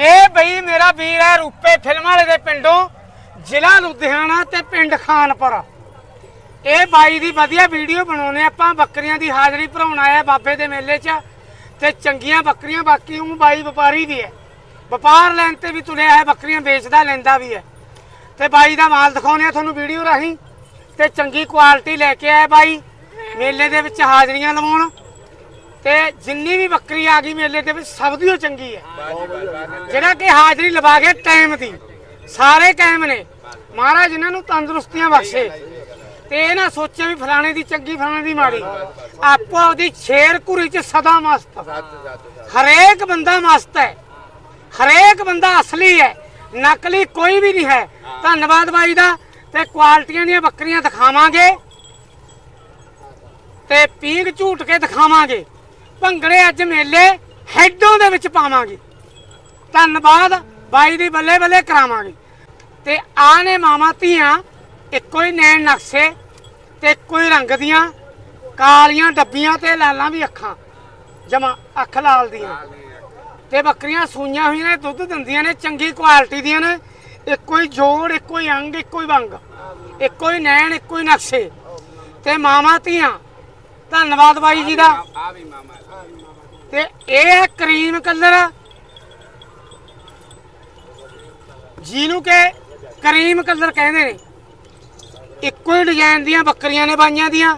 ਇਹ ਬਈ ਮੇਰਾ ਵੀਰ ਹੈ ਰੂਪੇ ਫਿਲਮ ਵਾਲੇ ਦੇ ਪਿੰਡੋਂ, ਜ਼ਿਲ੍ਹਾ ਲੁਧਿਆਣਾ ਤੇ ਪਿੰਡ ਖਾਨਪੁਰ। ਇਹ ਬਾਈ ਦੀ ਵਧੀਆ ਵੀਡੀਓ ਬਣਾਉਨੇ ਆਪਾਂ, ਬੱਕਰੀਆਂ ਦੀ ਹਾਜ਼ਰੀ ਭਰਾਉਣ ਆਇਆ ਬਾਬੇ ਦੇ ਮੇਲੇ 'ਚ ਤੇ ਚੰਗੀਆਂ ਬੱਕਰੀਆਂ, ਬਾਕੀ ਉਹ ਬਾਈ ਵਪਾਰੀ ਵੀ ਹੈ। ਵਪਾਰ ਲੈਣ ਤੇ ਵੀ ਤੁਰਿਆ ਹੈ, ਬੱਕਰੀਆਂ ਵੇਚਦਾ, ਲੈਂਦਾ ਵੀ ਹੈ। ਤੇ ਬਾਈ ਦਾ ਮਾਲ ਦਿਖਾਉਨੇ ਆ ਤੁਹਾਨੂੰ ਵੀਡੀਓ ਰਾਹੀਂ। ਤੇ ਚੰਗੀ ਕੁਆਲਿਟੀ ਲੈ ਕੇ ਆਇਆ ਬਾਈ। ਮੇਲੇ ਦੇ ਵਿੱਚ ਹਾਜ਼ਰੀਆਂ ਲਵਾਉਣ। ਤੇ ਜਿੰਨੀ ਵੀ ਬੱਕਰੀ ਆ ਗਈ ਮੇਲੇ ਦੇ ਵਿੱਚ ਸਭ ਦੀ ਓ ਚੰਗੀ ਹੈ। ਜਿਹੜਾ ਕਿ ਹਾਜ਼ਰੀ ਲਵਾ ਕੇ ਟਾਈਮ ਦੀ। ਸਾਰੇ ਕਾਇਮ ਨੇ। ਮਹਾਰਾਜ ਇਹਨਾਂ ਨੂੰ ਤੰਦਰੁਸਤੀਆਂ ਬਖਸ਼ੇ। ਤੇ ਇਹ ਨਾ ਸੋਚੇ ਵੀ ਫਲਾਣੇ ਦੀ ਚੰਗੀ ਫਲਾਣੇ ਦੀ ਮਾੜੀ। ਆਪੋ ਆਪਦੀ ਸ਼ੇਰ ਘੁਰੀ ਚ ਸਦਾ ਮਸਤ। ਹਰੇਕ ਬੰਦਾ ਮਸਤ ਹੈ। ਹਰੇਕ ਬੰਦਾ ਅਸਲੀ ਹੈ। ਨਕਲੀ ਕੋਈ ਵੀ ਨਹੀਂ ਹੈ। ਧੰਨਵਾਦ ਬਾਈ ਦਾ। ਤੇ ਕੁਆਲਟੀਆਂ ਦੀਆਂ ਬੱਕਰੀਆਂ ਦਿਖਾਵਾਂਗੇ। ਤੇ ਪੀਂਗ ਝੂਟ ਕੇ ਦਿਖਾਵਾਂਗੇ। ਭੰਗੜੇ ਅੱਜ ਮੇਲੇ ਹੈਡੋਂ ਦੇ ਵਿੱਚ ਪਾਵਾਂਗੇ। ਧੰਨਵਾਦ, ਬਾਈ ਦੀ ਬੱਲੇ ਬੱਲੇ ਕਰਾਵਾਂਗੇ। ਤੇ ਆ ਨੇ ਮਾਮਾ ਧੀਆਂ, ਇੱਕੋ ਹੀ ਨੈਣ ਨਕਸ਼ੇ ਤੇ ਇੱਕੋ ਹੀ ਰੰਗ ਦੀਆਂ, ਕਾਲੀਆਂ ਡੱਬੀਆਂ ਤੇ ਲਾਲਾਂ ਵੀ ਅੱਖਾਂ, ਜਮਾ ਅੱਖ ਲਾਲ ਦੀਆਂ। ਤੇ ਬੱਕਰੀਆਂ ਸੂਈਆਂ ਹੋਈਆਂ ਨੇ, ਦੁੱਧ ਦਿੰਦੀਆਂ ਨੇ, ਚੰਗੀ ਕੁਆਲਿਟੀ ਦੀਆਂ ਨੇ। ਇੱਕੋ ਹੀ ਜੋੜ, ਇੱਕੋ ਹੀ ਅੰਗ, ਇੱਕੋ ਹੀ ਵੰਗ, ਇੱਕੋ ਹੀ ਨੈਣ, ਇੱਕੋ ਹੀ ਨਕਸ਼ੇ। ਤੇ ਮਾਮਾ ਧੀਆਂ, ਧੰਨਵਾਦ ਬਾਈ ਜੀ ਦਾ। ਤੇ ਇਹ ਹੈ ਕਰੀਮ ਕਲਰ। ਜਿਹਨੂੰ ਕਿ ਕਰੀਮ ਕਲਰ ਕਹਿੰਦੇ ਨੇ। ਇੱਕੋ ਹੀ ਡਿਜ਼ਾਈਨ ਦੀਆਂ ਬੱਕਰੀਆਂ ਨੇ ਬਾਈਆਂ ਦੀਆਂ।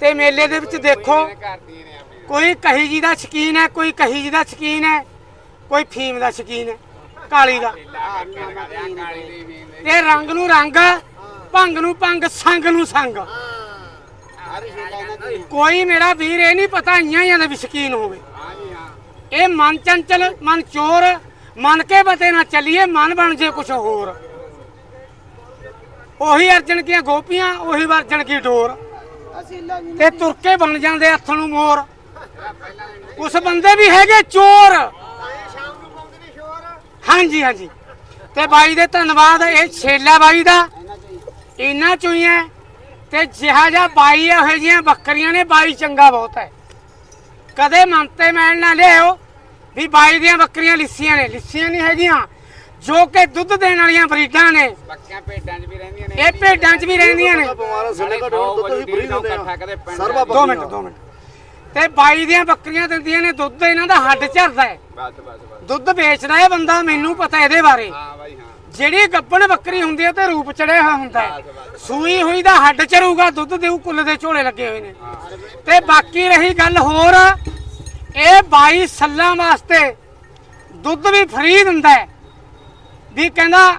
ਤੇ ਮੇਲੇ ਦੇ ਵਿੱਚ ਦੇਖੋ ਕੋਈ ਕਹੀ ਜੀ ਦਾ ਸ਼ਕੀਨ ਹੈ ਕੋਈ ਕਹੀ ਜੀ ਦਾ ਸ਼ਕੀਨ ਹੈ ਕੋਈ ਫੀਮ ਦਾ ਸ਼ਕੀਨ ਹੈ ਕਾਲੀ ਦਾ। ਤੇ ਰੰਗ ਨੂੰ ਰੰਗ ਭੰਗ ਨੂੰ ਭੰਗ ਸੰਗ ਨੂੰ ਸੰਗ। ਕੋਈ ਮੇਰਾ ਵੀਰ ਇਹ ਨਹੀਂ ਪਤਾ ਇਆਂ ਹੀ ਦੇ ਵੀ ਸ਼ਕੀਨ ਹੋਵੇ। ਇਹ ਮਨ ਚੰਚਲ, ਮਨ ਚੋਰ, ਮਨ ਕੇ ਬਤੇ ਨਾ ਚੱਲੀਏ, ਮਨ ਬਣ ਜੇ ਕੁਛ ਹੋਰ। ਉਹੀ ਅਰਜਨ ਕੀਆਂ ਗੋਪੀਆਂ, ਉਹੀ ਅਰਜਨ ਕੀ ਡੋਰ। ਤੇ ਤੁਰਕੇ ਬਣ ਜਾਂਦੇ ਹੱਥ ਨੂੰ ਮੋਰ। ਉਸ ਬੰਦੇ ਵੀ ਹੈਗੇ ਚੋਰ। ਹਾਂਜੀ ਹਾਂਜੀ। ਤੇ ਬਾਈ ਦੇ ਧੰਨਵਾਦ, ਇਹ ਛੇਲਾ ਬਾਈ ਦਾ। ਇਹਨਾਂ ਚੋਂ ਹੀ ਹੈ ਤੇ ਜਿਹਾ ਜਿਹਾ ਬਾਈ ਇਹੋ ਜਿਹੀਆਂ ਬੱਕਰੀਆਂ ਨੇ, ਬਾਈ ਚੰਗਾ ਬਹੁਤ ਹੈ। ਕਦੇ ਮੰਤੇ ਮੈਲ ਨਾ ਲਿਆਓ ਵੀ ਬਾਈ ਦੀਆਂ ਬੱਕਰੀਆਂ ਲਿੱਸੀਆਂ ਨੇ ਲਿੱਸੀਆਂ ਨਹੀਂ ਹੈਗੀਆਂ। ਜੋ ਕਿ ਦੁੱਧ ਦੇਣ ਵਾਲੀਆਂ ਬਰੀਡਾਂ ਨੇ। ਬੱਕੀਆਂ ਭੇਡਾਂ 'ਚ ਵੀ ਰਹਿੰਦੀਆਂ ਨੇ। ਇਹ ਭੇਡਾਂ 'ਚ ਵੀ ਰਹਿੰਦੀਆਂ ਨੇ। ਬਿਮਾਰ ਘੱਟ ਦੁੱਧ ਫਰੀ ਦਿੰਦੇ ਆ ਸਰਵਾ ਮਿੰਟ ਦੋ ਮਿੰਟ। ਤੇ ਬਾਈ ਦੀਆਂ ਬੱਕਰੀਆਂ ਦਿੰਦੀਆਂ ਨੇ ਦੁੱਧ ਇਹਨਾਂ ਦਾ ਹੱਡ ਝਰਦਾ ਹੈ। ਬਸ ਬਸ ਬਸ। ਦੁੱਧ ਵੇਚਦਾ ਇਹ ਬੰਦਾ ਮੈਨੂੰ ਪਤਾ ਇਹਦੇ ਬਾਰੇ। ਹਾਂ ਬਾਈ ਹਾਂ। ਜਿਹੜੀ ਗੱਬਣ ਬੱਕਰੀ ਹੁੰਦੀ ਹੈ ਤੇ ਰੂਪ ਚੜਿਆ ਹੋਇਆ ਹੁੰਦਾ ਹੈ। ਸੂਈ ਹੋਈ ਦਾ ਹੱਡ ਚਰੂਗਾ ਦੁੱਧ ਦੇਊ ਕੁੱਲ ਦੇ ਝੋਲੇ ਲੱਗੇ ਹੋਏ ਨੇ। ਤੇ ਬਾਕੀ ਰਹੀ ਗੱਲ ਹੋਰ ਇਹ ਬਾਈ ਸੱਲਾਂ ਵਾਸਤੇ ਦੁੱਧ ਵੀ ਫਰੀ ਦਿੰਦਾ ਹੈ। ਵੀ ਕਹਿੰਦਾ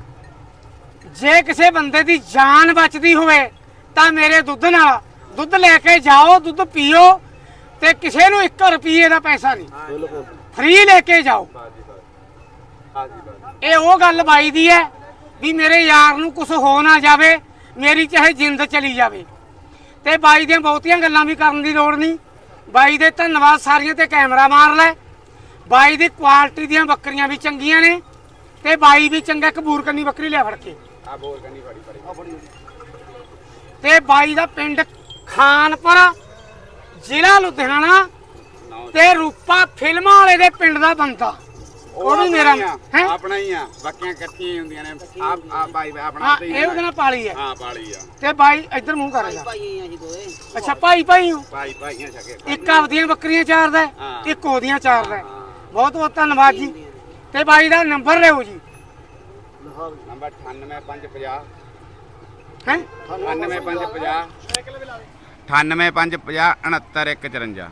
ਜੇ ਕਿਸੇ ਬੰਦੇ ਦੀ ਜਾਨ ਬਚਦੀ ਹੋਵੇ ਤਾਂ ਮੇਰੇ ਦੁੱਧ ਨਾਲ ਦੁੱਧ ਲੈ ਕੇ ਜਾਓ ਦੁੱਧ ਪੀਓ ਤੇ ਕਿਸੇ ਨੂੰ 1 ਰੁਪਏ ਦਾ ਪੈਸਾ ਨਹੀਂ। ਬਿਲਕੁਲ ਫ੍ਰੀ ਲੈ ਕੇ ਜਾਓ। ਇਹ ਉਹ ਗੱਲ ਬਾਈ ਦੀ ਹੈ ਵੀ ਮੇਰੇ ਯਾਰ ਨੂੰ ਕੁਝ ਹੋ ਨਾ ਜਾਵੇ ਮੇਰੀ ਚਾਹੇ ਜਿੰਦ ਚਲੀ ਜਾਵੇ। ਤੇ ਬਾਈ ਦੀਆਂ ਬਹੁਤੀਆਂ ਗੱਲਾਂ ਵੀ ਕਰਨ ਦੀ ਲੋੜ ਨਹੀਂ। ਬਾਈ ਦੇ ਧੰਨਵਾਦ ਸਾਰੀਆਂ ਤੇ ਕੈਮਰਾ ਮਾਰ ਲੈ। ਬਾਈ ਦੀ ਕੁਆਲਿਟੀ ਦੀਆਂ ਬੱਕਰੀਆਂ ਵੀ ਚੰਗੀਆਂ ਨੇ ਤੇ ਬਾਈ ਵੀ ਚੰਗਾ ਕਬੂਰ ਕੰਨੀ ਬੱਕਰੀ ਲਿਆ ਫੜ ਕੇ। ਆ ਬੋਲ ਕੰਨੀ ਫੜੀ ਫੜੀ। ਤੇ ਬਾਈ ਦਾ ਪਿੰਡ ਖਾਨਪੁਰ ਜ਼ਿਲ੍ਹਾ ਲੁਧਿਆਣਾ ਤੇ ਰੂਪਾ ਫਿਲਮਾਂ ਵਾਲੇ ਦੇ ਪਿੰਡ ਦਾ ਬੰਦਾ। ਉਹ ਵੀ ਮੇਰਾ? ਹੈ ਆਪਣਾ ਹੀ ਆ। ਬੱਕੀਆਂ ਇਕੱਠੀਆਂ ਹੀ ਹੁੰਦੀਆਂ ਨੇ। ਆ ਆ ਬਾਈ ਆਪਣਾ ਹਾਂ ਤੇ ਹੀ ਇਹ ਉਹਦੇ ਨਾਲ ਪਾਲੀ ਹੈ। ਹਾਂ ਬਾਲੀ ਆ। ਤੇ ਬਾਈ ਇੱਧਰ ਮੂੰਹ ਕਰੇਗਾ ਅੱਛਾ ਭਾਈ ਭਾਈ ਹੋ। ਭਾਈ ਭਾਈਆਂ ਛਕੇ ਇੱਕ ਆਪਦੀਆਂ ਬੱਕਰੀਆਂ ਚਾਰਦਾ ਹੈ, ਹਾਂ। ਇੱਕ ਉਹਦੀਆਂ ਚਾਰਦਾ ਹੈ। ਬਹੁਤ ਬਹੁਤ ਧੰਨਵਾਦ ਜੀ। ਤੇ ਬਾਈ ਦਾ ਨੰਬਰ ਲਿਓ ਜੀ। ਨੰਬਰ 98550 ਹੈ? 98550 98550 69154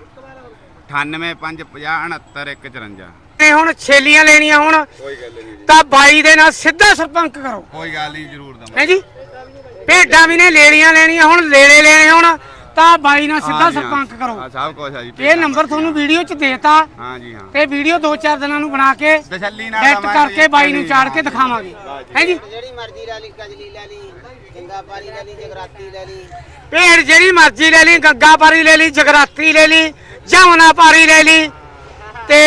98550 69154 ਤੇ ਹੁਣ ਛੇਲੀਆਂ ਲੈਣੀਆਂ ਹੁਣ। ਕੋਈ ਗੱਲ ਨਹੀਂ ਜੀ। ਤਾਂ ਬਾਈ ਦੇ ਨਾਲ ਸਿੱਧਾ ਸੰਪਰਕ ਕਰੋ। ਕੋਈ ਗੱਲ ਨਹੀਂ ਜ਼ਰੂਰ ਦਵਾਂ ਹੈ ਜੀ? ਭੇਡਾਂ ਵੀ ਨੇ ਲੈਣੀਆਂ ਲੈਣੀਆਂ ਹੁਣ ਲੈਣੇ ਲੈਣੇ ਹੁਣ। ਤਾਂ ਬਾਈ ਨਾਲ ਸਿੱਧਾ ਸੰਪਰਕ ਕਰੋ। ਹਾਂ ਸਭ ਕੁਝ ਆ ਜੀ ਇਹ ਨੰਬਰ ਤੁਹਾਨੂੰ ਵੀਡੀਓ 'ਚ ਦੇਤਾ। ਹਾਂ ਜੀ ਹਾਂ। ਤੇ ਵੀਡੀਓ 2-4 ਦਿਨਾਂ ਨੂੰ ਬਣਾ ਕੇ ਤਸੱਲੀ ਨਾਲ ਐਡਿਟ ਦਵਾਂਗੇ। ਕਰਕੇ ਜੀ, ਬਾਈ ਨੂੰ ਚਾੜ ਕੇ ਦਿਖਾਵਾਂਗੇ। ਹੈ ਜੀ। ਜਿਹੜੀ ਮਰਜ਼ੀ ਲੈ ਲਈ ਕਜਲੀ ਲੈ ਲਈ ਚੰਗਾਪਾਰੀ ਲੈ ਲਈ ਜਗਰਾਤੀ ਲੈ ਲਈ। ਭੇਡ ਜਿਹੜੀ ਮਰਜ਼ੀ ਲੈ ਲਈ ਗੱਗਾ ਪਾਰੀ ਲੈ ਲਈ ਜਗਰਾਤੀ ਲੈ ਲਈ ਜਮਨਾ ਪਾਰੀ ਲੈ ਲਈ। ਤੇ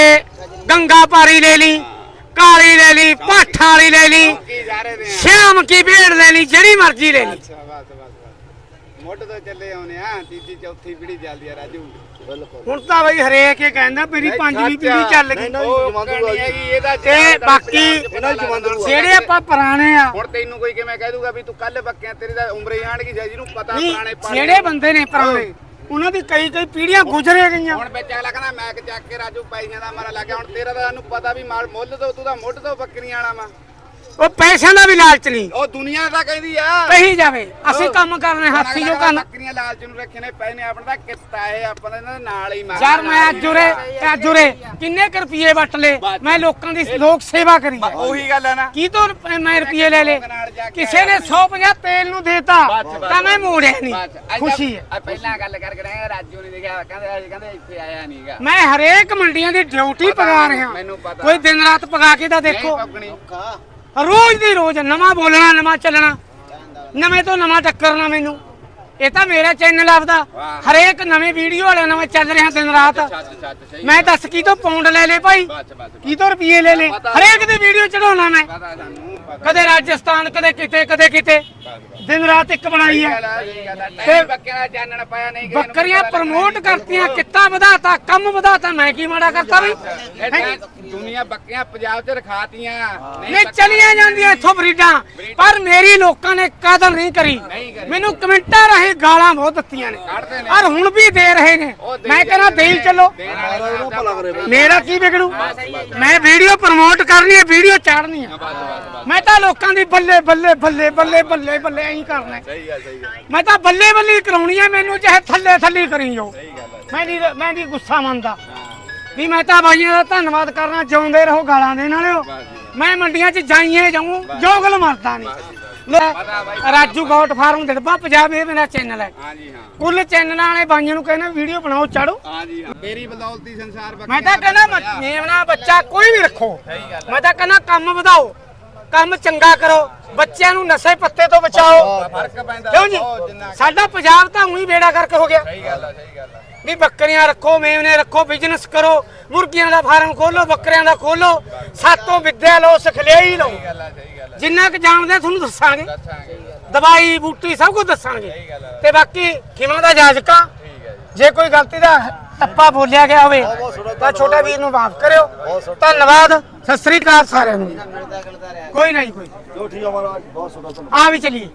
ਗੰਗਾ ਪਾਰੀ ਲੈ ਲਈ ਕਾਲੀ ਲੈ ਲਈ ਪਾਠਾਂ ਵਾਲੀ ਲੈ ਲਈ ਕੀ ਸ਼ਾਮ ਕੀ ਭੇਡ ਲੈ ਲਈ ਜਿਹੜੀ ਮਰਜ਼ੀ ਲੈ ਲਈ। ਅੱਛਾ ਬਸ ਬਸ ਬਸ। ਮੁੱਢ ਤੋਂ ਚੱਲੇ ਆਉਨੇ ਆ ਤੀਜੀ ਚੌਥੀ ਪੀੜੀ ਚੱਲਦੀ ਆ ਰਾਜੂ। ਹੁਣ ਤਾਂ ਬਈ ਹਰੇਕ ਇਹ ਕਹਿੰਦਾ ਮੇਰੀ ਪੰਜਵੀਂ ਪੀੜ੍ਹੀ ਚੱਲ ਗਈ। ਤੇ ਬਾਕੀ ਦੀ ਜਿਹੜੇ ਆਪਾਂ ਪੁਰਾਣੇ ਆ। ਹੁਣ ਤੈਨੂੰ ਕੋਈ ਕਿਵੇਂ ਕਹਿ ਦੂਗਾ ਵੀ ਤੂੰ ਕੱਲ ਬੱਕਿਆ ਤੇਰੀ ਤਾਂ ਉਮਰ ਹੀ ਆਣਗੀ ਜਿਹਨੂੰ ਪਤਾ ਪੁਰਾਣੇ ਪਾਣੀ ਜਿਹੜੇ ਬੰਦੇ ਨੇ ਪੁਰਾਣੇ ਉਹਨਾਂ ਦੀ ਕਈ ਕਈ ਪੀੜ੍ਹੀਆਂ ਗੁਜ਼ਰੇ ਗਈਆਂ। ਹੁਣ ਵਿੱਚ ਅਗਲਾ ਕਹਿੰਦਾ, ਮੈਂ ਚੱਕ ਕੇ ਰਾਜੂ ਪੈਸਿਆਂ ਦਾ ਮਾਰਾ ਲੱਗਿਆ ਹੁਣ ਤੇਰਾ ਤਾਂ ਸਾਨੂੰ ਪਤਾ ਵੀ ਮਾਲ ਮੁੱਲ ਤੋਂ, ਤੂੰ ਤਾਂ ਮੁੱਢ ਤੋਂ ਬੱਕਰੀਆਂ ਵਾਲਾ ਵਾ। ਉਹ ਪੈਸਿਆਂ ਦਾ ਵੀ ਲਾਲਚ ਨਹੀਂ। ਉਹ ਦੁਨੀਆ ਤਾਂ ਕਹਿੰਦੀ ਆ। ਕਹੀ ਜਾਵੇ ਅਸੀਂ ਕੰਮ ਕਰਨੇ ਹੱਥੀ ਜੋ ਕਰਨ ਬੱਕਰੀਆਂ ਲਾਲਚ ਨੂੰ ਰੱਖੇ ਨੇ ਪਏ ਨੇ ਆਪਣਾ ਤਾਂ ਕਿੱਤਾ ਇਹ ਆਪਾਂ ਇਹਨਾਂ ਦੇ ਨਾਲ ਹੀ ਮਾਰ ਯਾਰ ਮੈਂ ਅੱਜ ਉਰੇ ਅੱਜ ਉਰੇ ਕਿੰਨੇ ਕੁ ਰੁਪਏ ਵੱਟ ਲਏ? ਮੈਂ ਲੋਕਾਂ ਦੀ ਲੋਕ ਸੇਵਾ ਕਰੀ ਹੈ ਉਹੀ ਗੱਲ ਹੈ ਨਾ। ਕੀ ਤੋਂ ਮੈਂ ਰੁਪਏ ਲੈ ਲੇ ਕਿਸੇ ਨੇ 150 ਤੇਲ ਨੂੰ ਦੇਤਾ ਤਾਂ ਮੈਂ ਮੋੜਿਆ ਨਹੀਂ। ਖੁਸ਼ੀ ਹੈ। ਪਹਿਲਾਂ ਗੱਲ ਕਰਕੇ ਰਹੇ ਰਾਜੂ ਨੇ ਦੇਖਿਆ ਕਹਿੰਦੇ ਕਹਿੰਦੇ ਇੱਥੇ ਆਇਆ ਨਹੀਂਗਾ ਮੈਂ ਹਰੇਕ ਮੰਡੀਆਂ ਦੀ ਡਿਊਟੀ ਪਗਾ ਰਿਹਾ। ਮੈਨੂੰ ਪਤਾ। ਕੋਈ ਦਿਨ ਰਾਤ ਪਗਾ ਕੇ ਤਾਂ ਦੇਖੋ। ਰੋਜ਼ ਦੀ ਰੋਜ਼ ਨਵਾਂ ਬੋਲਣਾ ਨਵਾਂ ਚੱਲਣਾ। ਨਵੇਂ ਤੋਂ ਨਵਾਂ ਟੱਕਰਨਾ ਮੈਨੂੰ। ਇਹ ਤਾਂ ਮੇਰਾ ਚੈਨਲ ਆਪਦਾ। ਹਰੇਕ ਨਵੇਂ ਵੀਡੀਓ ਵਾਲੇ ਨਵੇਂ ਚੱਲ ਰਿਹਾ ਦਿਨ ਰਾਤ। ਮੈਂ ਦੱਸ ਕੀ ਤੋਂ ਪੌਂਡ ਲੈ ਲੇ ਭਾਈ? ਕੀ ਤੋਂ ਰੁਪਏ ਲੈ ਲੇ। ਹਰੇਕ ਦੀ ਵੀਡੀਓ ਚੜਾਉਣਾ ਮੈਂ। ਕਦੇ ਰਾਜਸਥਾਨ ਕਦੇ ਕਿਤੇ ਕਦੇ ਕਿਤੇ। ਦਿਨ ਰਾਤ ਇੱਕ ਬਣਾਈ ਹੈ। ਤੇ ਬੱਕਿਆਂ ਦਾ ਚਾਨਣ ਪਾਇਆ ਨਹੀਂ ਬੱਕਰੀਆਂ ਪ੍ਰਮੋਟ ਕਰਤੀਆਂ ਕਿੱਤਾ ਵਧਾਤਾ ਕੰਮ ਵਧਾਤਾ ਮੈਂ ਕੀ ਮਾੜਾ ਕਰਤਾ ਬਈ? ਦੁਨੀਆ ਬੱਕੀਆਂ ਪੰਜਾਬ 'ਚ ਰਖਾਤੀਆਂ। ਨਹੀਂ ਚਲੀਆਂ ਜਾਂਦੀਆਂ ਇੱਥੋਂ ਬਰੀਡਾਂ। ਪਰ ਮੇਰੀ ਲੋਕਾਂ ਨੇ ਕਦਰ ਨਹੀਂ ਕਰੀ। ਮੈਨੂੰ ਕਮੈਂਟਾਂ ਰਾਹੀਂ ਗਾਲਾਂ ਬਹੁਤ ਦਿੱਤੀਆਂ ਨੇ। ਔਰ ਹੁਣ ਵੀ ਦੇ ਰਹੇ ਨੇ। ਮੈਂ ਕਹਿੰਦਾ ਦੇਈ। ਚੱਲੋ। ਮੇਰਾ ਕੀ ਵਿਗੜੂ? ਮੈਂ ਵੀਡੀਓ ਪ੍ਰਮੋਟ ਕਰਨੀ ਹੈ ਵੀਡੀਓ ਚਾੜਨੀ ਹੈ। ਮੈਂ ਤਾਂ ਲੋਕਾਂ ਦੀ ਬੱਲੇ ਬੱਲੇ ਬੱਲੇ ਬੱਲੇ ਬੱਲੇ ਬੱਲੇ ਐਂ ਕਰਨਾ ਹੈ। ਸਹੀ ਗੱਲ ਸਹੀ ਗੱਲ। ਮੈਂ ਤਾਂ ਬੱਲੇ ਬੱਲੇ ਹੀ ਕਰਾਉਣੀ ਹੈ ਮੈਨੂੰ ਚਾਹੇ ਥੱਲੇ ਥੱਲੇ ਕਰੀ ਜਾਓ ਮੈਂ ਨਹੀਂ ਮੈਂ ਨਹੀਂ ਗੁੱਸਾ ਮੰਨਦਾ। ਵੀ ਮੈਂ ਤਾਂ ਬਾਈਆਂ ਦਾ ਧੰਨਵਾਦ ਕਰਨਾ ਜਿਉਂਦੇ ਰਹੋ ਗਾਲਾਂ ਦੇ ਨਾਲਿਓ ਮੈਂ ਮੰਡੀਆਂ 'ਚ ਜਾਈਏ ਜਾਊਂ ਜੋਗਲ ਮਰਦਾ ਨਹੀਂ। ਲੈ, ਰਾਜੂ ਗੋਟ ਫਾਰਮ ਦਿੜਬਾ ਪੰਜਾਬ ਇਹ ਮੇਰਾ ਚੈਨਲ ਹੈ। ਹਾਂਜੀ ਹਾਂ। ਕੁੱਲ ਚੈਨਲਾਂ ਵਾਲੇ ਬਾਈਆਂ ਨੂੰ ਕਹਿੰਦਾ ਵੀਡੀਓ ਬਣਾਓ ਚਾੜੋ। ਹਾਂਜੀ ਹਾਂ। ਮੇਰੀ ਬਦੌਲਤੀ ਸੰਸਾਰ ਮੈਂ ਤਾਂ ਕਹਿੰਦਾ ਮ- ਮੇਮਣਾ ਬੱਚਾ ਕੋਈ ਵੀ ਰੱਖੋ। ਮੈਂ ਤਾਂ ਕਹਿੰਦਾ ਕੰਮ ਵਧਾਓ। ਕੰਮ ਚੰਗਾ ਕਰੋ ਬੱਚਿਆਂ ਨੂੰ ਨਸ਼ੇ ਪੱਤੇ ਤੋਂ ਬਚਾਓ। ਫ਼ਰਕ ਪੈਂਦਾ ਕਿਉਂ ਜੀ? ਸਾਡਾ ਪੰਜਾਬ ਤਾਂ ਉਹੀ ਬੇੜਾ ਕਰਕੇ ਹੋ ਗਿਆ। ਸਹੀ ਗੱਲ ਆ ਸਹੀ ਗੱਲ ਆ। ਵੀ ਬੱਕਰੀਆਂ ਰੱਖੋ ਮੇਮਨੇ ਰੱਖੋ ਬਿਜ਼ਨਸ ਕਰੋ ਮੁਰਗੀਆਂ ਦਾ ਫਾਰਮ ਖੋਲੋ ਬੱਕਰੀਆਂ ਦਾ ਖੋਲੋ ਸਾਤੋਂ ਵਿੱਦਿਆ ਲਓ ਸਿਖਲਾਈ ਲਓ। ਆ ਜਿੰਨਾ ਕੁ ਜਾਣਦੇ ਤੁਹਾਨੂੰ ਦੱਸਾਂਗੇ। ਦੱਸਾਂਗੇ। ਦਵਾਈ ਬੂਟੀ ਸਭ ਕੁਝ ਦੱਸਾਂਗੇ। ਤੇ ਬਾਕੀ ਖਿਮਾ ਦਾ ਜਾਜਕਾ ਠੀਕ ਹੈ ਜੀ। ਜੇ ਕੋਈ ਗਲਤੀ ਦਾ ਟੱਪਾ ਬੋਲਿਆ ਗਿਆ ਹੋਵੇ ਤਾਂ ਛੋਟਾ ਵੀਰ ਨੂੰ ਮਾਫ ਕਰਿਓ। ਧੰਨਵਾਦ। ਸਤਿ ਸ੍ਰੀ ਅਕਾਲ ਸਾਰਿਆਂ ਨੂੰ। ਕੋਈ ਨਹੀਂ ਕੋਈ। ਜੋ ਠੀਕ ਆ ਮਹਾਰਾਜ ਬਹੁਤ ਸੋਹਣਾ ਆ ਵੀ ਚਲੀਏ।